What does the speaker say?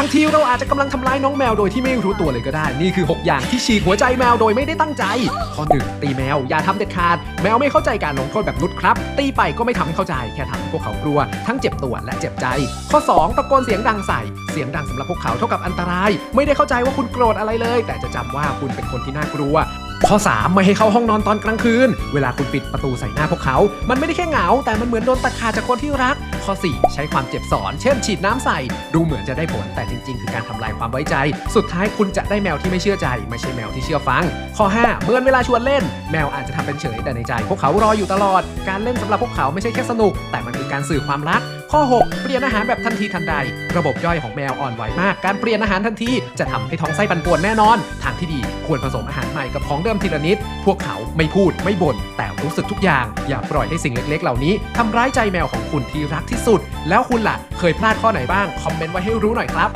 บางทีเราอาจจะกำลังทำร้ายน้องแมวโดยที่ไม่รู้ตัวเลยก็ได้ นี่คือ 6 อย่างที่ฉีกหัวใจแมวโดยไม่ได้ตั้งใจ ข้อ1ตีแมว อย่าทำเด็ดขาด แมวไม่เข้าใจการลงโทษแบบนุชครับ ตีไปก็ไม่ทำให้เข้าใจ แค่ทำให้พวกเขากลัว ทั้งเจ็บตัวและเจ็บใจ ข้อ 2 ตะโกนเสียงดังใส่ เสียงดังสำหรับพวกเขาเท่ากับอันตราย ไม่ได้เข้าใจว่าคุณโกรธอะไรเลย แต่จะจำว่าคุณเป็นคนที่น่ากลัว ข้อ 3 ไม่ให้เข้าห้องนอนตอนกลางคืน เวลาคุณปิดประตูใส่หน้าพวกเขา มันไม่ได้แค่เหงา แต่มันเหมือนโดนตัดขาดจากคนที่รัก ข้อ 4 ใช้ความเจ็บสอน เช่น ฉีดน้ำใส่ ดูเหมือนจะได้ผล แต่จริง ๆ คือการทำลายความไว้ใจ สุดท้ายคุณจะได้แมวที่ไม่เชื่อใจ ไม่ใช่แมวที่เชื่อฟัง ข้อ 5 เมื่อเวลาชวนเล่น แมวอาจจะทำเป็นเฉยแต่ในใจ พวกเขารออยู่ตลอด การเล่นสำหรับพวกเขาไม่ใช่แค่สนุก แต่มันคือการสื่อความรัก ข้อ 6 เปลี่ยนอาหารแบบทันทีทันใด ระบบย่อยของแมวอ่อนไหวมาก การเปลี่ยนอาหารทันทีจะทำให้ท้องไส้ปั่นป่วนแน่นอน ทางที่ดีควรผสมอาหารใหม่กับของเดิมทีละนิด พวกเขาไม่พูดไม่บ่นแต่รู้สึกทุกอย่าง อย่าปล่อยให้สิ่งเล็กๆ เหล่านี้ทำร้ายใจแมวของคุณที่รักที่สุด แล้วคุณล่ะเคยพลาดข้อไหนบ้าง คอมเมนต์ไว้ให้รู้หน่อยครับ